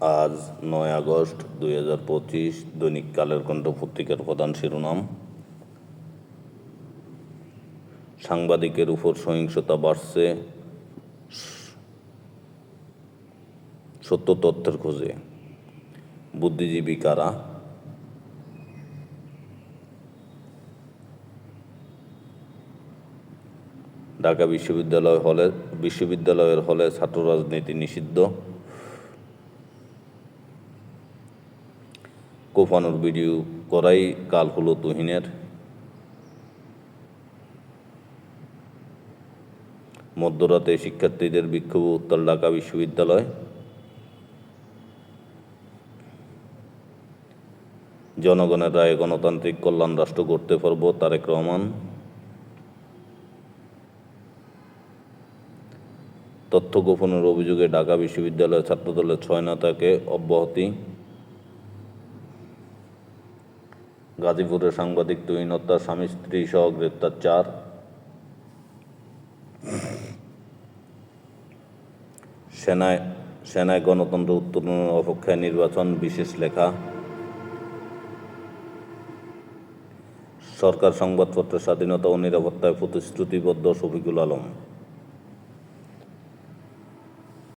আজ নয় আগস্ট দুই হাজার পঁচিশ দৈনিক কালের কণ্ঠ পত্রিকার প্রধান শিরোনাম। সাংবাদিকের উপর সহিংসতা বাড়ছে। সত্য তথ্যের খোঁজে। বুদ্ধিজীবী কারা? ঢাকা বিশ্ববিদ্যালয় হলে বিশ্ববিদ্যালয়ের হলে ছাত্র রাজনীতি নিষিদ্ধ। কোফানোর ভিডিও করাই কাল হলো তুহিনের। মধ্যরাতে শিক্ষার্থীদের বিক্ষোভ উত্তর ঢাকা বিশ্ববিদ্যালয়। জনগণের রায়ে গণতান্ত্রিক কল্যাণ রাষ্ট্র করতে পারব তারেক রহমান। তথ্য গোপনের অভিযোগে ঢাকা বিশ্ববিদ্যালয়ের ছাত্রদলের ছয় নেতাকে অব্যাহতি গাজীপুরের সাংবাদিক তুহিন হত্যা স্বামী স্ত্রী সহ গ্রেপ্তার চার। সেনায় সেনায় গণতন্ত্র উত্তরণের অপেক্ষায় নির্বাচন বিশেষ লেখা। সরকার সংবাদপত্রের স্বাধীনতা ও নিরাপত্তায় প্রতিশ্রুতিবদ্ধ শফিকুল আলম।